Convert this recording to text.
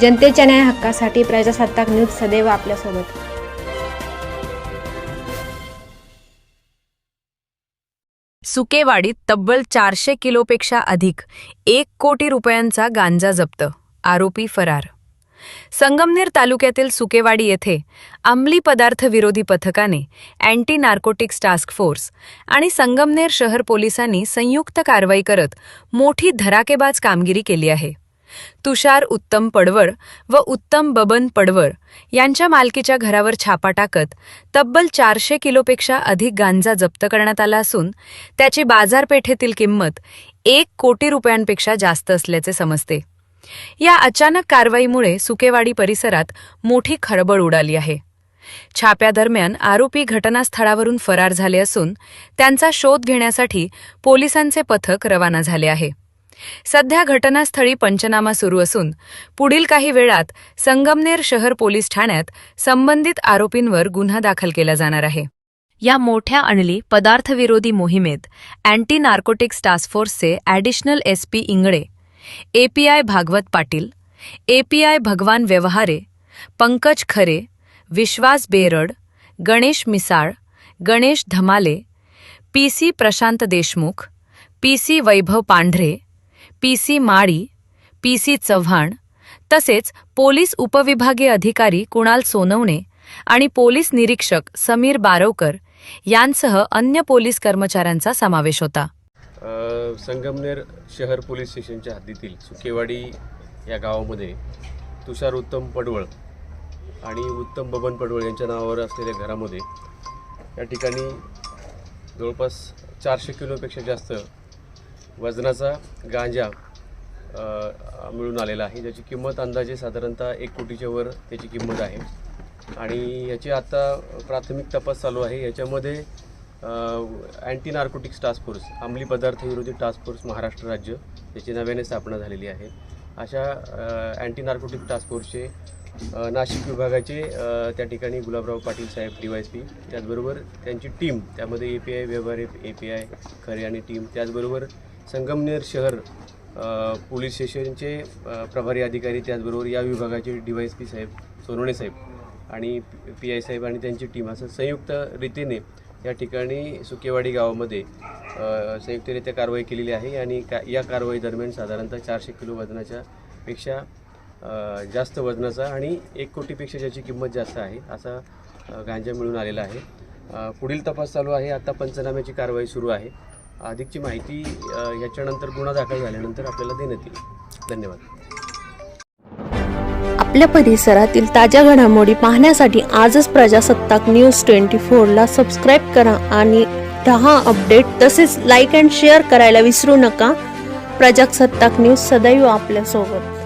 जनतेच्या न्याय हक्कासाठी प्रजासत्ताक न्यूज सदैव आपल्यासोबत. सुकेवाडीत तब्बल चारशे किलोपेक्षा अधिक एक कोटी रुपयांचा गांजा जप्त आरोपी फरार. संगमनेर तालुक्यातील सुकेवाडी येथे अंमली पदार्थ विरोधी पथकाने अँटी नार्कोटिक्स टास्क फोर्स आणि संगमनेर शहर पोलिसांनी संयुक्त कारवाई करत मोठी धराकेबाज कामगिरी केली आहे. तुषार उत्तम पडवळ व उत्तम बबन पडवळ यांच्या मालकीच्या घरावर छापा टाकत तब्बल चारशे किलोपेक्षा अधिक गांजा जप्त करण्यात आला असून त्याची बाजारपेठेतील किंमत एक कोटी रुपयांपेक्षा जास्त असल्याचे समजते. या अचानक कारवाईमुळे सुकेवाडी परिसरात मोठी खळबळ उडाली आहे. छाप्यादरम्यान आरोपी घटनास्थळावरून फरार झाले असून त्यांचा शोध घेण्यासाठी पोलिसांचे पथक रवाना झाले आहे. सध्या घटनास्थळी पंचनामा सुरू असून पुढील काही वेळात संगमनेर शहर पोलीस ठाण्यात संबंधित आरोपींवर गुन्हा दाखल केला जाणार आहे. या मोठ्या अणली पदार्थविरोधी मोहिमेत अँटी नार्कोटिक्स टास्क फोर्सचे additional SP Ingale API Bhagwat Patil API Bhagwan Vyavahare Pankaj Khare Vishwas Berad Ganesh Misal Ganesh Dhamale P C Prashant Deshmukh P C Vaibhav Pandhare P C Mali P C Chavan तसेच police उपविभागीय अधिकारी कुणाल सोनवणे आणि police निरीक्षक समीर बारवकर यांसह अन्य police कर्मचाऱ्यांचा समावेश होता. संगमनेर शहर पोलीस स्टेशनच्या हद्दीतील सुकेवाडी या गावामध्ये तुषार उत्तम पडवळ आणि उत्तम बबन पडवळ यांच्या नावावर असलेल्या घरामध्ये या ठिकाणी जवळपास चारशे किलोपेक्षा जास्त वजनाचा गांजा मिळून आलेला आहे. ज्याची किंमत अंदाजे साधारणतः एक कोटीच्या वर त्याची किंमत आहे. आणि याची आता प्राथमिक तपास चालू आहे. याच्यामध्ये अँटी नार्कोटिक्स टास्क फोर्स अंमली पदार्थ विरोधी टास्क फोर्स महाराष्ट्र राज्य याची नव्याने स्थापना झालेली आहे. अशा अँटी नार्कोटिक टास्क फोर्सचे नाशिक विभागाचे त्या ठिकाणी Gulabrao Patil saheb D Y P त्याचबरोबर त्यांची टीम त्यामध्ये ए पी आय व्यवहार ए पी आय खरे आणि टीम त्याचबरोबर संगमनेर शहर पोलीस स्टेशनचे प्रभारी अधिकारी त्याचबरोबर या विभागाचे D Y S P saheb Sonawane saheb आणि पी आय साहेब आणि त्यांची टीम असं संयुक्त रीतीने या ठिकाणी सुकेवाडी गावामध्ये संयुक्तरित्या कारवाई केलेली आहे आणि का या कारवाई दरम्यान साधारणतः चारशे किलो वजनाच्या पेक्षा जास्त वजनाचा आणि एक कोटीपेक्षा ज्याची किंमत जास्त आहे असा गांजा मिळून आलेला आहे. पुढील तपास चालू आहे. आता पंचनाम्याची कारवाई सुरू आहे. अधिकची माहिती याच्यानंतर गुन्हा दाखल झाल्यानंतर आपल्याला देण्यात येईल. धन्यवाद. आपल्या परिसरातील ताज्या घडामोडी पाहण्यासाठी आजच प्रजासत्ताक न्यूज ट्वेंटी फोरला सबस्क्राईब करा आणि दहा अपडेट तसेच लाईक अँड शेअर करायला विसरू नका. प्रजासत्ताक न्यूज सदैव आपल्यासोबत.